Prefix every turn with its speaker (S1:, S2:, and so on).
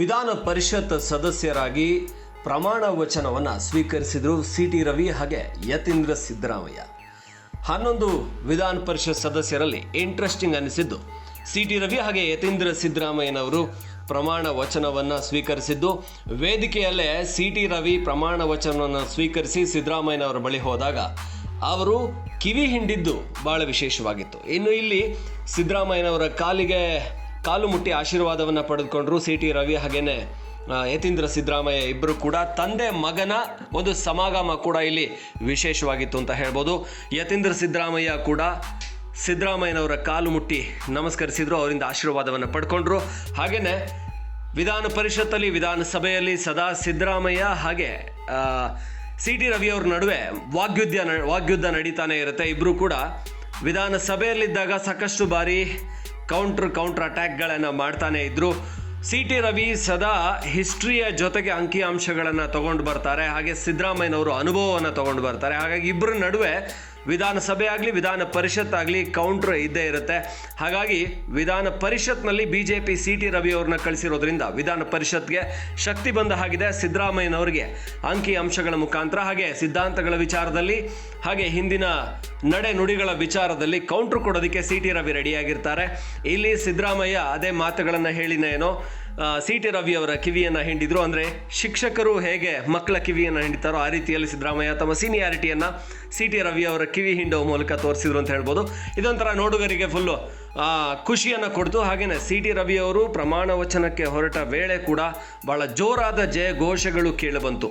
S1: ವಿಧಾನ ಪರಿಷತ್ ಸದಸ್ಯರಾಗಿ ಪ್ರಮಾಣ ವಚನವನ್ನು ಸ್ವೀಕರಿಸಿದರು ಸಿ ಟಿ ರವಿ ಹಾಗೆ ಯತೀಂದ್ರ ಸಿದ್ದರಾಮಯ್ಯ. ಹನ್ನೊಂದು ವಿಧಾನ ಪರಿಷತ್ ಸದಸ್ಯರಲ್ಲಿ ಇಂಟ್ರೆಸ್ಟಿಂಗ್ ಅನಿಸಿದ್ದು ಸಿ ಟಿ ರವಿ ಹಾಗೆ ಯತೀಂದ್ರ ಸಿದ್ದರಾಮಯ್ಯನವರು ಪ್ರಮಾಣ ವಚನವನ್ನು ಸ್ವೀಕರಿಸಿದ್ದು, ವೇದಿಕೆಯಲ್ಲೇ ಸಿ ಟಿ ರವಿ ಪ್ರಮಾಣ ವಚನವನ್ನು ಸ್ವೀಕರಿಸಿ ಸಿದ್ದರಾಮಯ್ಯನವರ ಬಳಿ ಹೋದಾಗ ಅವರು ಕಿವಿ ಹಿಂಡಿದ್ದು ಬಹಳ ವಿಶೇಷವಾಗಿತ್ತು. ಇನ್ನು ಇಲ್ಲಿ ಸಿದ್ದರಾಮಯ್ಯನವರ ಕಾಲಿಗೆ ಕಾಲು ಮುಟ್ಟಿ ಆಶೀರ್ವಾದವನ್ನು ಪಡೆದುಕೊಂಡ್ರು ಸಿ ಟಿ ರವಿ ಹಾಗೇನೆ ಯತೀಂದ್ರ ಸಿದ್ದರಾಮಯ್ಯ ಇಬ್ಬರು ಕೂಡ ತಂದೆ ಮಗನ ಒಂದು ಸಮಾಗಮ ಕೂಡ ಇಲ್ಲಿ ವಿಶೇಷವಾಗಿತ್ತು ಅಂತ ಹೇಳ್ಬೋದು. ಯತೀಂದ್ರ ಸಿದ್ದರಾಮಯ್ಯ ಕೂಡ ಸಿದ್ದರಾಮಯ್ಯನವರ ಕಾಲು ಮುಟ್ಟಿ ನಮಸ್ಕರಿಸಿದ್ರು, ಅವರಿಂದ ಆಶೀರ್ವಾದವನ್ನು ಪಡ್ಕೊಂಡ್ರು. ಹಾಗೆಯೇ ವಿಧಾನ ಪರಿಷತ್ತಲ್ಲಿ, ವಿಧಾನಸಭೆಯಲ್ಲಿ ಸದಾ ಸಿದ್ದರಾಮಯ್ಯ ಹಾಗೆ ಸಿ ಟಿ ರವಿಯವ್ರ ನಡುವೆ ವಾಗ್ಯುದ್ಧ ವಾಗ್ಯುದ್ಧ ನಡೀತಾನೆ ಇರುತ್ತೆ. ಇಬ್ಬರು ಕೂಡ ವಿಧಾನಸಭೆಯಲ್ಲಿದ್ದಾಗ ಸಾಕಷ್ಟು ಬಾರಿ ಕೌಂಟ್ರ್ ಕೌಂಟ್ರ್ ಅಟ್ಯಾಕ್ಗಳನ್ನು ಮಾಡ್ತಾನೆ ಇದ್ರು. ಸಿ ಟಿ ರವಿ ಸದಾ ಹಿಸ್ಟ್ರಿಯ ಜೊತೆಗೆ ಅಂಕಿಅಂಶಗಳನ್ನು ತಗೊಂಡು ಬರ್ತಾರೆ. ಹಾಗೆ ಸಿದ್ದರಾಮಯ್ಯನವರು ಅನುಭವವನ್ನು ತಗೊಂಡು ಬರ್ತಾರೆ. ಹಾಗಾಗಿ ಇಬ್ಬರ ನಡುವೆ ವಿಧಾನಸಭೆ ಆಗಲಿ, ವಿಧಾನ ಪರಿಷತ್ ಆಗಲಿ ಕೌಂಟ್ರ್ ಇದ್ದೇ ಇರುತ್ತೆ. ಹಾಗಾಗಿ ವಿಧಾನ ಪರಿಷತ್ನಲ್ಲಿ B J P C T Ravi ಅವ್ರನ್ನ ಕಳಿಸಿರೋದ್ರಿಂದ ವಿಧಾನ ಪರಿಷತ್ಗೆ ಶಕ್ತಿ ಬಂದ ಹಾಗಿದೆ ಸಿದ್ದರಾಮಯ್ಯನವರಿಗೆ. ಅಂಕಿ ಅಂಶಗಳ ಮುಖಾಂತರ ಹಾಗೆ ಸಿದ್ಧಾಂತಗಳ ವಿಚಾರದಲ್ಲಿ, ಹಾಗೆ ಹಿಂದಿನ ನಡೆ ನುಡಿಗಳ ವಿಚಾರದಲ್ಲಿ ಕೌಂಟ್ರ್ ಕೊಡೋದಕ್ಕೆ ಸಿ ಟಿ ರವಿ ರೆಡಿಯಾಗಿರ್ತಾರೆ. ಇಲ್ಲಿ ಸಿದ್ದರಾಮಯ್ಯ ಅದೇ ಮಾತುಗಳನ್ನು ಹೇಳಿನೇನೋ ಸಿ ಟಿ ರವಿ ಅವರ ಕಿವಿಯನ್ನು ಹಿಂಡಿದ್ರು. ಅಂದರೆ ಶಿಕ್ಷಕರು ಹೇಗೆ ಮಕ್ಕಳ ಕಿವಿಯನ್ನು ಹಿಂಡಿತಾರೋ ಆ ರೀತಿಯಲ್ಲಿ ಸಿದ್ದರಾಮಯ್ಯ ತಮ್ಮ ಸೀನಿಯಾರಿಟಿಯನ್ನು ಸಿ ಟಿ ರವಿ ಅವರ ಕಿವಿ ಹಿಂಡೋ ಮೂಲಕ ತೋರಿಸಿದ್ರು ಅಂತ ಹೇಳ್ಬೋದು. ಇದೊಂಥರ ನೋಡುಗರಿಗೆ ಫುಲ್ಲು ಖುಷಿಯನ್ನು ಕೊಡ್ತು. ಹಾಗೆಯೇ ಸಿ ಟಿ ರವಿ ಅವರು ಪ್ರಮಾಣ ವಚನಕ್ಕೆ ಹೊರಟ ವೇಳೆ ಕೂಡ ಬಹಳ ಜೋರಾದ ಜಯ ಘೋಷಗಳು ಕೇಳಿಬಂತು